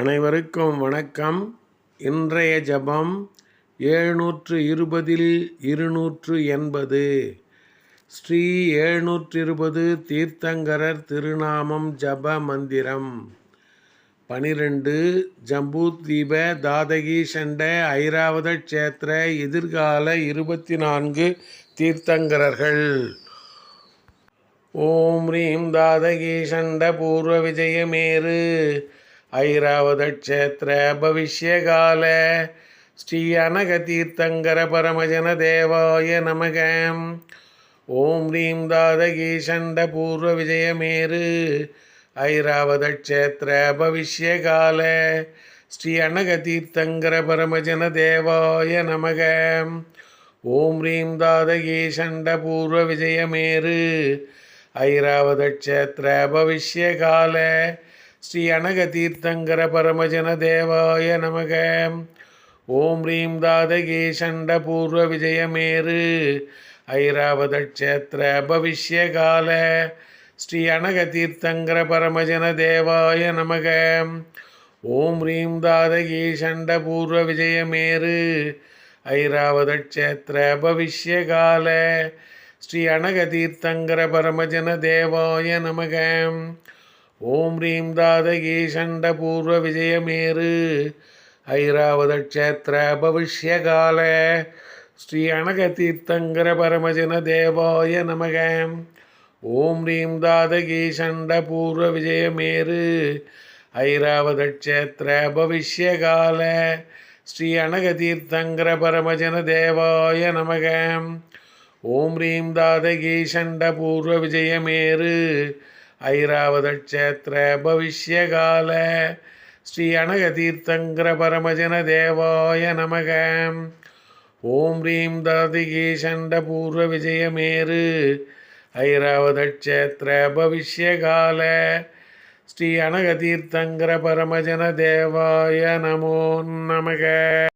அனைவருக்கும் வணக்கம். இன்றைய ஜபம் எழுநூற்று இருபதில் இருநூற்று எண்பது ஸ்ரீ எழுநூற்று இருபது தீர்த்தங்கரர் திருநாமம் ஜப மந்திரம். பனிரெண்டு ஜம்பூத்வீப தாதகி சண்ட ஐராவத க்ஷேத்திர எதிர்கால இருபத்தி நான்கு தீர்த்தங்கரர்கள். ஓம் ரீம் தாதகி சண்ட பூர்வ விஜயமேரு ஐராவதக்ஷேத்திர பவிஷ்யகால ஸ்ரீ அனகதீர்த்தங்கர பரமஜன தேவாய நமக. ஓம் ரீம் தாதகி சண்ட பூர்வ விஜயமேரு. ஐராவதக்ஷேத்திர பவிஷ்யகால ஸ்ரீ அனகதீர்த்தங்கர பரமஜன தேவாய நமக. ஓம் ரீம் தாதகி சண்ட பூர்வ விஜயமேரு. ஐராவதக்ஷேத்திர பவிஷ்யகால ஸ்ரீ அனக தீர்த்தங்கர பரமஜன தேவாய நமக. ஓம் ரீம் தாதகே சண்ட பூர்வ விஜயமேரு ஐராவதக்ஷேத்திர பவிஷ்யகால. ஸ்ரீ அனக தீர்த்தங்கர பரமஜன தேவாய நமக. ஓம் ரீம் தாதகே சண்ட பூர்வ விஜயமேரு ஐராவதக்ஷேத்திர பவிஷ்யகால. ஸ்ரீ அனக தீர்த்தங்கர பரமஜன தேவாய நமகம் ஓம் ரீம் தாதகீ சண்ட பூர்வ விஜயமேரு ஐராவதக்ஷேத்திர பவிஷ்யகால. ஸ்ரீ அனகதீர்த்தங்கர பரமஜன தேவாய நமக. ஓம் ரீம் தாதகீ சண்ட பூர்வ விஜயமேரு ஐராவதக்ஷேத்திர பவிஷ்யகால. ஸ்ரீ அனகதீர்த்தங்கர பரமஜன தேவாய நமக. ஓம் ரீம் தாதகீ சண்ட பூர்வ விஜயமேரு ஐராவதக்ஷேத்திர பவிஷ்யகால ஸ்ரீ அனக தீர்த்தங்கர பரமஜன தேவாய நமக. ஓம் ரீம் தாதிகே சண்ட பூர்வ விஜயமேரு ஐராவதக்ஷேத்திர பவிஷ்யகால ஸ்ரீ அனக தீர்த்தங்கர பரமஜன தேவாய நமோ நமக.